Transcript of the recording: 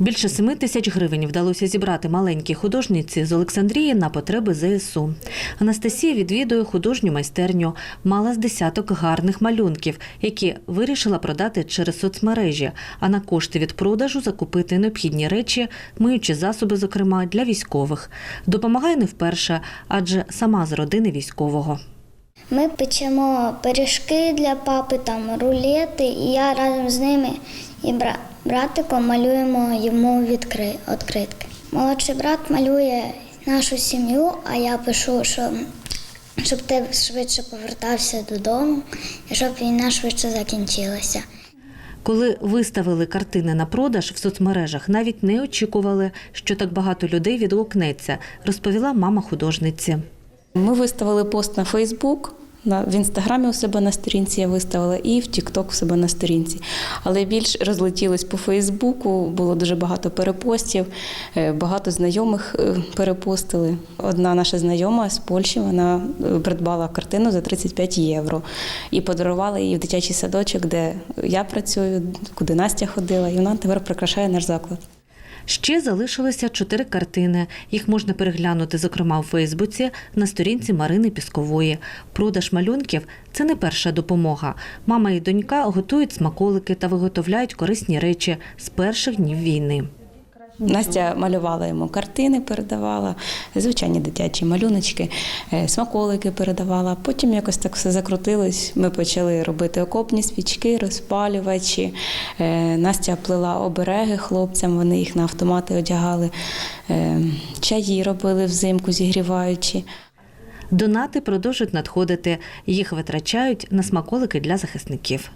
Більше 7 тисяч гривень вдалося зібрати маленькій художниці з Олександрії на потреби ЗСУ. Анастасія відвідує художню майстерню, мала з десяток гарних малюнків, які вирішила продати через соцмережі, а на кошти від продажу закупити необхідні речі, миючі засоби, зокрема для військових. Допомагає не вперше, адже сама з родини військового. Ми печемо пиріжки для папи, там рулети, і я разом з ними і бра- братиком малюємо йому відкри... відкритки. Молодший брат малює нашу сім'ю, а я пишу, що, щоб ти швидше повертався додому і щоб війна швидше закінчилася. Коли виставили картини на продаж в соцмережах, навіть не очікували, що так багато людей відгукнеться, розповіла мама художниці. Ми виставили пост на Фейсбук. В інстаграмі у себе на сторінці я виставила і в Тікток у себе на сторінці. Але більш розлетілось по Фейсбуку, було дуже багато перепостів, е, багато знайомих е, перепостили. Одна наша знайома з Польщі вона е, придбала картину за 35 євро і подарувала її в дитячий садочок, де я працюю, куди Настя ходила, і вона тепер прикрашає наш заклад. Ще залишилося чотири картини. Їх можна переглянути, зокрема у Фейсбуці, на сторінці Марини Піскової. Продаж малюнків це не перша допомога. Мама і донька готують смаколики та виготовляють корисні речі з перших днів війни. Настя малювала йому картини, передавала, звичайні дитячі малюночки, е, смаколики передавала. Потім якось так все закрутилось. Ми почали робити окопні свічки, розпалювачі. Е, Настя плела обереги хлопцям, вони їх на автомати одягали, Е, чаї робили взимку, зігріваючи. Донати продовжують надходити. Їх витрачають на смаколики для захисників.